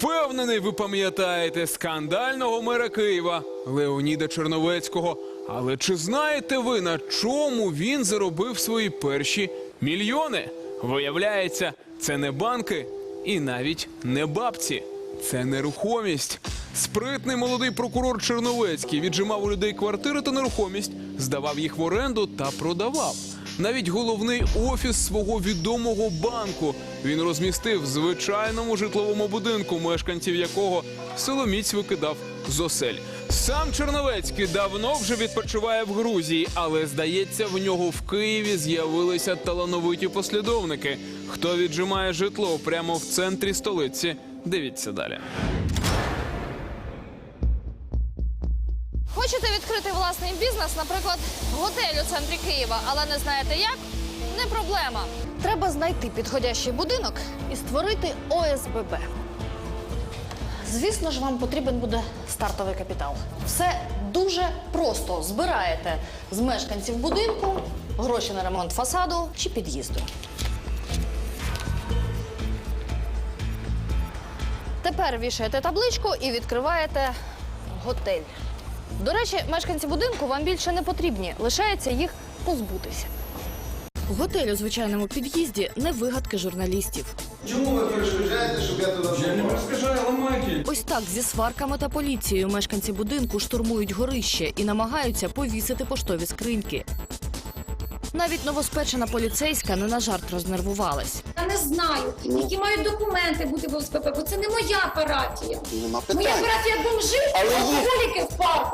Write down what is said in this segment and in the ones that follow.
Впевнений, ви пам'ятаєте скандального мера Києва Леоніда Черновецького. Але чи знаєте ви, на чому він заробив свої перші мільйони? Виявляється, це не банки і навіть не бабці. Це нерухомість. Спритний молодий прокурор Черновецький віджимав у людей квартири та нерухомість, здавав їх в оренду та продавав. Навіть головний офіс свого відомого банку він розмістив в звичайному житловому будинку, мешканців якого силоміць викидав з осель. Сам Черновецький давно вже відпочиває в Грузії, але здається, в нього в Києві з'явилися талановиті послідовники. Хто віджимає житло прямо в центрі столиці? Дивіться далі. Хочете відкрити власний бізнес, наприклад, готель у центрі Києва, але не знаєте як? Не проблема. Треба знайти підходящий будинок і створити ОСББ. Звісно ж, вам потрібен буде стартовий капітал. Все дуже просто. Збираєте з мешканців будинку гроші на ремонт фасаду чи під'їзду. Тепер вішаєте табличку і відкриваєте готель. До речі, мешканці будинку вам більше не потрібні. Лишається їх позбутися. Готель у звичайному під'їзді не вигадки журналістів. Чому ви перешкоджаєте, щоб я туди Я не розкажаю, ламайте. Ось так зі сварками та поліцією мешканці будинку штурмують горище і намагаються повісити поштові скриньки. Навіть новоспечена поліцейська не на жарт рознервувалась. Я не знаю, які мають документи бути в ОСПП, бо це не моя парафія. Нема Моя парафія бомжи, алкоголіки в парку,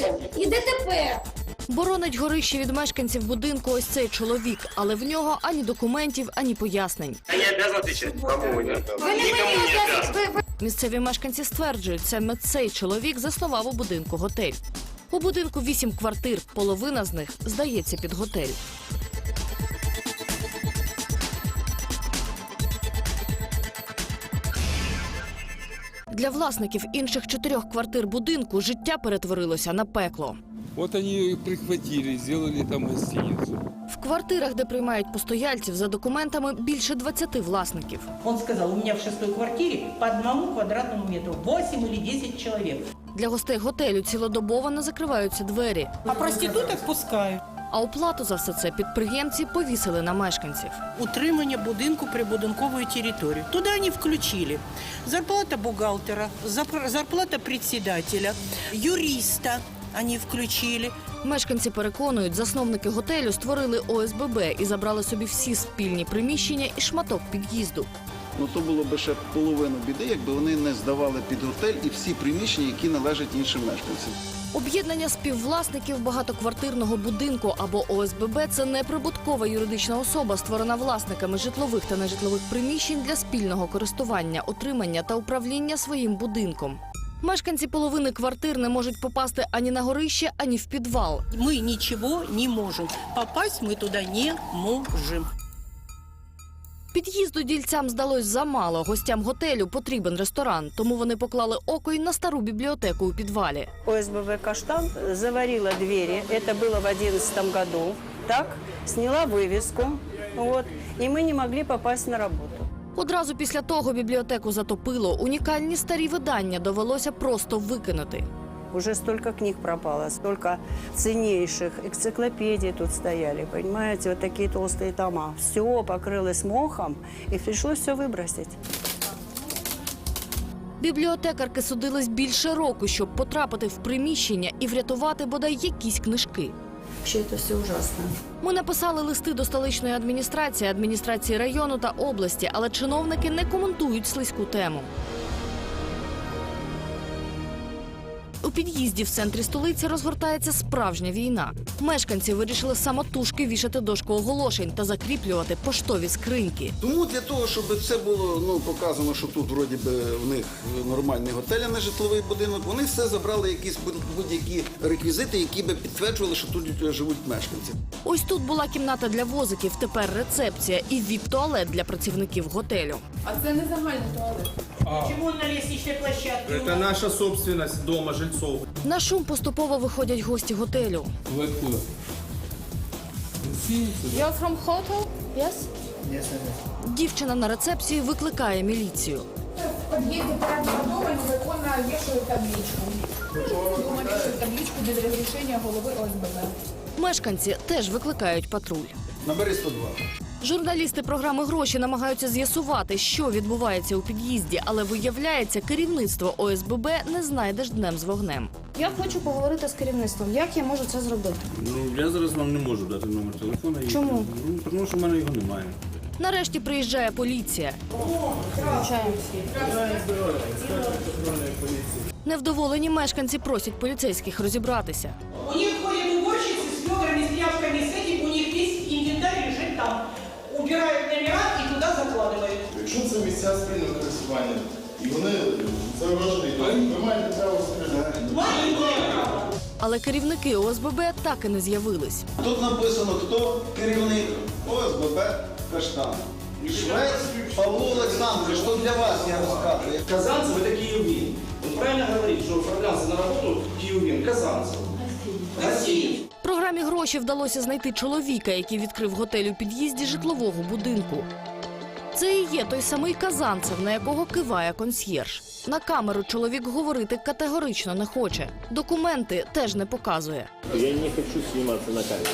розумієте? І ДТП. Боронить горище від мешканців будинку ось цей чоловік, але в нього ані документів, ані пояснень. Я не обязан отвечать. Кому? Ви не мені. Ви, ви Місцеві мешканці стверджують, саме цей чоловік заснував у будинку готель. У будинку вісім квартир, половина з них здається під готель. Для власників інших чотирьох квартир будинку життя перетворилося на пекло. Вот они прихватили, сделали там гостиницу. В квартирах, де приймають постояльців, за документами більше 20 власників. Он сказал, у меня в шестой квартире по одному квадратному метру 8 или 10 человек. Для гостей готелю цілодобово не закриваються двері, А проституток пускають. А оплату за все це підприємці повісили на мешканців. Утримання будинку прибудинкової території. Туди вони включили зарплата бухгалтера, зарплата председателя, юриста они включили. Мешканці переконують, засновники готелю створили ОСББ і забрали собі всі спільні приміщення і шматок під'їзду. Ну то було б ще половину біди, якби вони не здавали під готель і всі приміщення, які належать іншим мешканцям. Об'єднання співвласників багатоквартирного будинку або ОСББ це неприбуткова юридична особа, створена власниками житлових та нежитлових приміщень для спільного користування, утримання та управління своїм будинком. Мешканці половини квартир не можуть попасти ані на горище, ані в підвал. Мы ничего не можем. Попасть мы туда не можем. Під'їзду дільцям здалось замало. Гостям готелю потрібен ресторан, тому вони поклали око й на стару бібліотеку у підвалі. ОСББ «Каштан» заварила двери, это было в 2011 году, так, сняла вывеску, вот, и мы не могли попасть на работу. Одразу після того бібліотеку затопило. Унікальні старі видання довелося просто викинути. Уже столько книг пропало, столько ценнейших энциклопедий тут стояли, понимаете, вот такие толстые тома. Все покрылось мохом, и пришлось все выбросить. Бібліотекарки судились більше року, щоб потрапити в приміщення і врятувати бодай якісь книжки. Вообще это все ужасно. Ми написали листи до столичної адміністрації, адміністрації району та області, але чиновники не коментують слизьку тему. У під'їзді в центрі столиці розгортається справжня війна. Мешканці вирішили самотужки вішати дошку оголошень та закріплювати поштові скриньки. Тому для того, щоб це було ну, показано, що тут вроді би в них нормальний готель, а не житловий будинок, вони все забрали якісь будь- будь-які реквізити, які би підтверджували, що тут живуть мешканці. Ось тут була кімната для возиків, тепер рецепція і віп-туалет для працівників готелю. Почему на лестничной площадке? Это наша собственность дома жильцов. На шум поступово виходять гості готелю. Вы откуда? Гостиница? You're from hotel? Yes? Дівчина на рецепції викликає міліцію. в подъезде парадного дома незаконно вешают табличку. Дома вешают табличку без разрешения головы ОСББ. Мешканці теж викликають патруль. Набери 102. Журналісти програми гроші намагаються з'ясувати, що відбувається у під'їзді, але виявляється, керівництво ОСББ не знайдеш днем з вогнем. Я хочу поговорити з керівництвом. Як я можу це зробити? Ну, я зараз вам не можу дати номер телефона. Чому? Ну, тому що в мене його немає. Нарешті приїжджає поліція. Невдоволені мешканці просять поліцейських розібратися. Місця спільного користування, і вони заражені, ви маєте право скаржити. Але керівники ОСББ так і не з'явились. Тут написано, хто керівник ОСББ Каштан. Швець Павло Олександрович, що для вас я розказую. Казанцев это Киевин. Он правильно говорит, что оформлялся на работу Киевин, Казанцев. Россия. Програмі гроші вдалося знайти чоловіка, який відкрив готель у під'їзді житлового будинку. Це і є той самий казанцев, на якого киває консьєрж. На камеру чоловік говорити категорично не хоче. Документи теж не показує. Я не хочу зніматися на камері.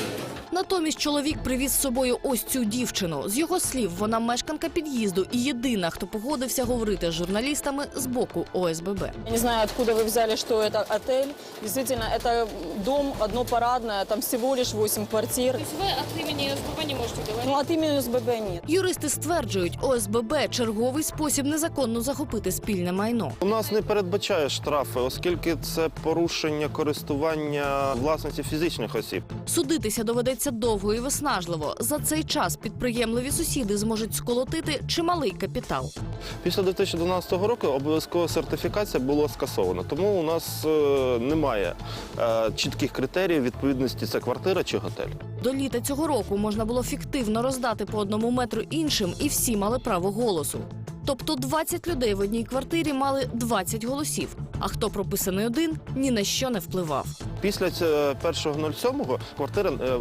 Натомість чоловік привіз з собою ось цю дівчину. З його слів, вона мешканка під'їзду і єдина, хто погодився говорити з журналістами з боку ОСББ. Я не знаю, откуда вы взяли, что это отель. Действительно, это дом одно парадное, там всего лишь 8 квартир. Вы от имени ОСББ не можете говорить? Ну, от имени СББ нет. Юристи стверджують, ОСББ черговий спосіб незаконно захопити спільне майно. У нас не передбачає штрафи, оскільки це порушення користування власності фізичних осіб. Судитися доведеться довго і виснажливо. За цей час підприємливі сусіди зможуть сколотити чималий капітал. Після 2012 року обов'язкова сертифікація була скасована, тому у нас е, немає е, чітких критеріїв відповідності це квартира чи готель. До літа цього року можна було фіктивно роздати по одному метру іншим, і всі мали право голосу. Тобто 20 людей в одній квартирі мали 20 голосів. А хто прописаний один, ні на що не впливав. Після 1.07 квартира е,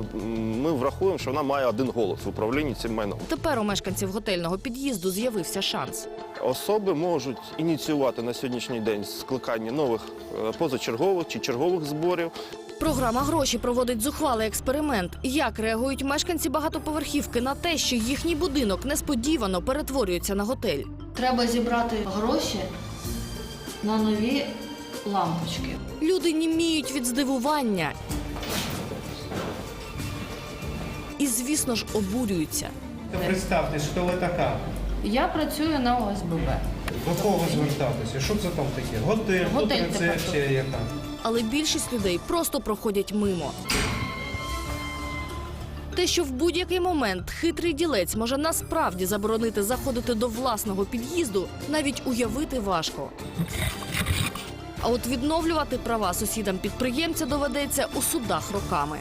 ми врахуємо, що вона має один голос в управлінні цим майном. Тепер у мешканців готельного під'їзду з'явився шанс. Особи можуть ініціювати на сьогоднішній день скликання нових е, позачергових чи чергових зборів. Програма гроші проводить зухвалий експеримент. Як реагують мешканці багатоповерхівки на те, що їхній будинок несподівано перетворюється на готель? Треба зібрати гроші на нові лампочки. Люди німіють від здивування. І, звісно ж, обурюються. Представте, що ви така. Я працюю на ОСББ. До кого звертатися? Що це там таке? Готель, Готель тут рецепція яка? Але більшість людей просто проходять мимо. Те, що в будь-який момент хитрий ділець може насправді заборонити заходити до власного під'їзду, навіть уявити важко. А от відновлювати права сусідам підприємця доведеться у судах роками.